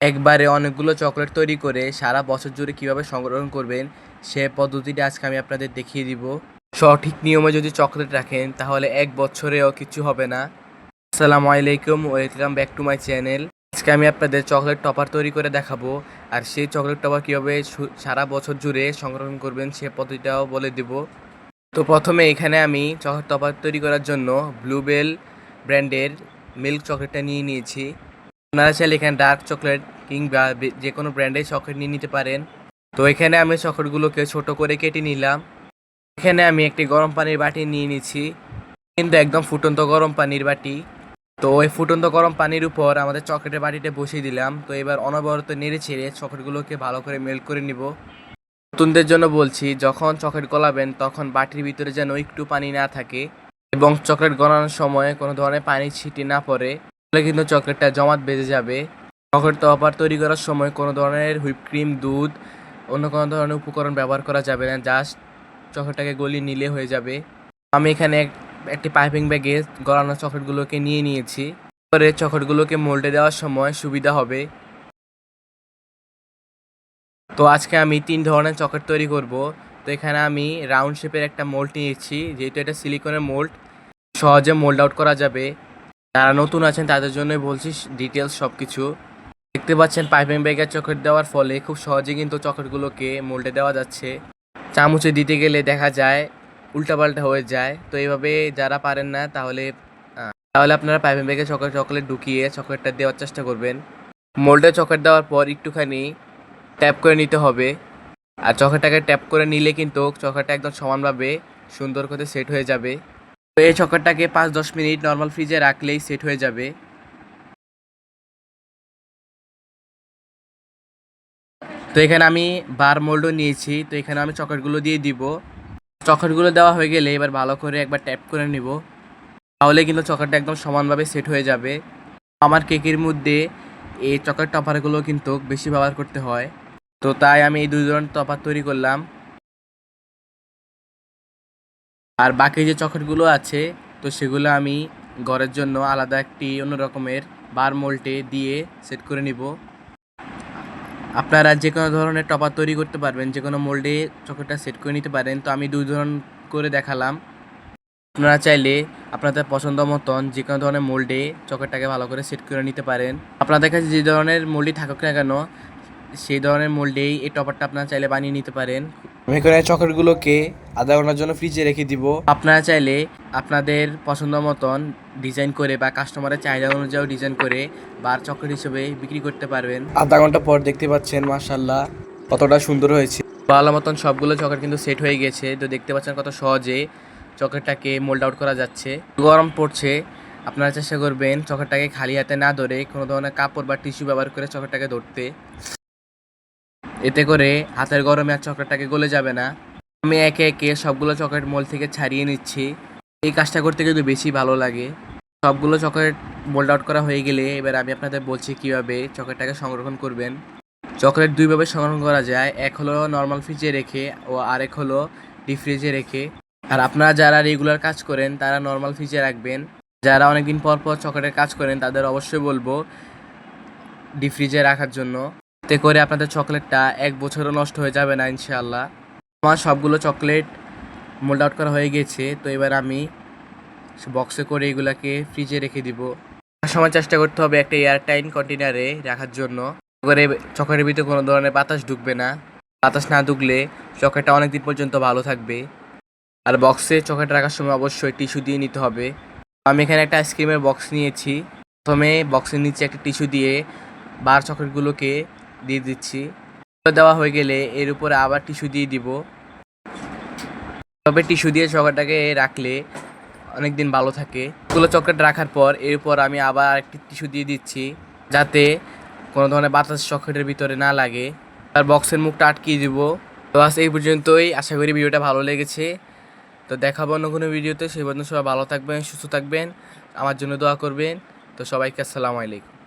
একবারে অনেকগুলো চকলেট তৈরি করে সারা বছর জুড়ে কীভাবে সংগ্রহণ করবেন, সে পদ্ধতিটা আজকে আমি আপনাদের দেখিয়ে দিব। সঠিক নিয়মে যদি চকলেট রাখেন, তাহলে এক বছরেও কিছু হবে না। আসসালামু আলাইকুম, welcome back to my channel. আজকে আমি আপনাদের চকলেট টপার তৈরি করে দেখাবো, আর সেই চকলেট টপার কীভাবে সারা বছর জুড়ে সংরক্ষণ করবেন, সে পদ্ধতিটাও বলে দিব। তো প্রথমে এখানে আমি চকলেট টপার তৈরি করার জন্য ব্লুবেল ব্র্যান্ডের মিল্ক চকলেটটা নিয়ে নিয়েছি। আপনারা চাইলে এখানে ডার্ক চকলেট কিংবা যে কোনো ব্র্যান্ডের চকলেট নিয়ে নিতে পারেন। তো এখানে আমি চকলেটগুলোকে ছোট করে কেটে নিলাম। এখানে আমি একটি গরম পানির বাটি নিয়ে নিচ্ছি। কিন্তু একদম ফুটন্ত গরম পানির বাটি। তো ওই ফুটন্ত গরম পানির উপর আমাদের চকলেটের বাটিটা বসিয়ে দিলাম। তো এবার অনবরত নেড়ে ছেড়ে চকলেটগুলোকে ভালো করে মেল্ট করে নিব। নতুনদের জন্য বলছি, যখন চকলেট গলাবেন, তখন বাটির ভিতরে যেন একটু পানি না থাকে এবং চকলেট গলানোর সময় কোনো ধরনের পানি ছিটি না পড়ে। তাহলে কিন্তু চকলেটটা জমাট বেজে যাবে। চকলেট টপার তৈরি করার সময় কোনো ধরনের হুইপ ক্রিম, দুধ, অন্য কোনো ধরনের উপকরণ ব্যবহার করা যাবে না। জাস্ট চকলেটটাকে গলিয়ে নিলে হয়ে যাবে। আমি এখানে এক- একটি পাইপিং ব্যাগে গলানো চকলেটগুলোকে নিয়ে নিয়েছি। পরে চকলেটগুলোকে মোল্ডে দেওয়ার সময় সুবিধা হবে। তো আজকে আমি তিন ধরনের চকলেট তৈরি করব। তো এখানে আমি রাউন্ড শেপের একটা মোল্ড নিয়েছি, যেহেতু এটা সিলিকনের মোল্ড, সহজে মোল্ড আউট করা যাবে। যারা নতুন আছেন, তাদের জন্য বলছি ডিটেলস সব কিছু দেখতে পাচ্ছেন পাইপিং ব্যাগের চকলেট দেওয়ার ফলে খুব সহজে কিন্তু চকলেটগুলোকে মোল্ডে দেওয়া যাচ্ছে। চামচে দিতে গেলে দেখা যায়, উল্টাপাল্টা হয়ে যায়। তো এইভাবে যারা পারেন না, তাহলে তাহলে আপনারা পাইপিং ব্যাগে চকলেট চকলেট ঢুকিয়ে চকলেটটা দেওয়ার চেষ্টা করবেন। মোল্ডে চকলেট দেওয়ার পর একটুখানি ট্যাপ করে নিতে হবে। আর চকলেটটাকে ট্যাপ করে নিলে কিন্তু চকলেটটা একদম সমানভাবে সুন্দর করে সেট হয়ে যাবে। এই চকলেটটাকে পাঁচ, দশ মিনিট নর্মাল ফ্রিজে রাখলেই সেট হয়ে যাবে। তো এখানে আমি বার মোল্ডও নিয়েছি, তো এখানে আমি চকলেটগুলো দিয়ে দিব। চকলেটগুলো দেওয়া হয়ে গেলে এবার ভালো করে একবার ট্যাপ করে নিব। তাহলে কিন্তু চকলেটটা একদম সমানভাবে সেট হয়ে যাবে। আমার কেকের মধ্যে এই চকলেট টপারগুলো কিন্তু বেশি ব্যবহার করতে হয়। তো তাই আমি এই দুই ধরনের টপার তৈরি করলাম। আর বাকি যে চকলেটগুলো আছে, তো সেগুলো আমি ঘরের জন্য আলাদা একটি অন্য রকমের বার মোল্টে দিয়ে সেট করে নিব। আপনারা যে কোনো ধরনের টপার তৈরি করতে পারবেন যে কোনো মোল্ডে চকলেটটা সেট করে নিতে পারেন। তো আমি দুই ধরন করে দেখালাম। আপনারা চাইলে আপনাদের পছন্দ মতন যে কোনো ধরনের মোল্ডে চকলেটটাকে ভালো করে সেট করে নিতে পারেন। আপনাদের কাছে যে ধরনের মোল্ডই থাকুক না কেন, সেই ধরনের মোল্ডেই এই টপারটা আপনারা চাইলে বানিয়ে নিতে পারেন। আমি এখানে চকলেটগুলোকে আধা ঘণ্টার জন্য ফ্রিজে রেখে দিব। আপনারা চাইলে আপনাদের পছন্দ মতন ডিজাইন করে বা কাস্টমারের চাহিদা অনুযায়ী ডিজাইন করে বার চকলেট হিসেবে বিক্রি করতে পারবেন। আধা ঘণ্টা পর দেখতে পাচ্ছেন মার্শাল্লাহ কতটা সুন্দর হয়েছে। ভালো মতন সবগুলো চকলেট কিন্তু সেট হয়ে গেছে। তো দেখতে পাচ্ছেন কত সহজে চকলেটটাকে মোল্ড আউট করা যাচ্ছে। গরম পড়ছে। আপনারা চেষ্টা করবেন চকলেটটাকে খালি হাতে না ধরে কোনো ধরনের কাপড় বা টিস্যু ব্যবহার করে চকলেটটাকে ধরতে। এতে করে হাতের গরমে আর চকলেটটাকে গলে যাবে না। আমি একে একে সবগুলো চকলেট মোল থেকে ছাড়িয়ে নিচ্ছি। এই কাজটা করতে কিন্তু বেশি ভালো লাগে। সবগুলো চকলেট মোল্ড আউট করা হয়ে গেলে এবার আমি আপনাদের বলছি কীভাবে চকলেটটাকে সংরক্ষণ করবেন। চকলেট দুইভাবে সংরক্ষণ করা যায়। এক হলো নর্মাল ফ্রিজে রেখে ও আরেক হলো ডিপ ফ্রিজে রেখে। আর আপনারা যারা রেগুলার কাজ করেন, তারা নর্মাল ফ্রিজে রাখবেন। যারা অনেকদিন পর পর চকলেটের কাজ করেন, তাদের অবশ্যই বলব ডিপ ফ্রিজে রাখার জন্য। এতে করে আপনাদের চকলেটটা এক বছরও নষ্ট হয়ে যাবে না, ইনশাআল্লাহ। আমার সবগুলো চকলেট মোল্ড আউট করা হয়ে গেছে, তো এবার আমি বক্সে করে এগুলাকে ফ্রিজে রেখে দিব। সময় চেষ্টা করতে হবে একটা এয়ারটাইন কন্টেনারে রাখার জন্য। করে চকলেটের ভিতরে কোনো ধরনের বাতাস ঢুকবে না। বাতাস না ঢুকলে চকলেটটা অনেক দিন পর্যন্ত ভালো থাকবে। আর বক্সে চকলেট রাখার সময় অবশ্যই টিস্যু দিয়ে নিতে হবে। আমি এখানে একটা আইসক্রিমের বক্স নিয়েছি। প্রথমে বক্সের নিচে একটা টিস্যু দিয়ে বার চকলেটগুলোকে দিয়ে দিচ্ছি। দেওয়া হয়ে গেলে এর উপরে আবার টিস্যু দিয়ে দিব। তবে টিস্যু দিয়ে চকলেটটাকে রাখলে অনেক দিন ভালো থাকে। এগুলো চকলেট রাখার পর এর উপর আমি আবার একটি টিস্যু দিয়ে দিচ্ছি, যাতে কোনো ধরনের বাতাস চকলেটের ভিতরে না লাগে। আর বক্সের মুখটা আটকিয়ে দিব। তো আজ এই পর্যন্তই। আশা করি ভিডিওটা ভালো লেগেছে। তো দেখাবো অন্য কোনো ভিডিওতে। সেই পর্যন্ত সবাই ভালো থাকবেন, সুস্থ থাকবেন। আমার জন্য দোয়া করবেন। তো সবাইকে আসসালামু আলাইকুম।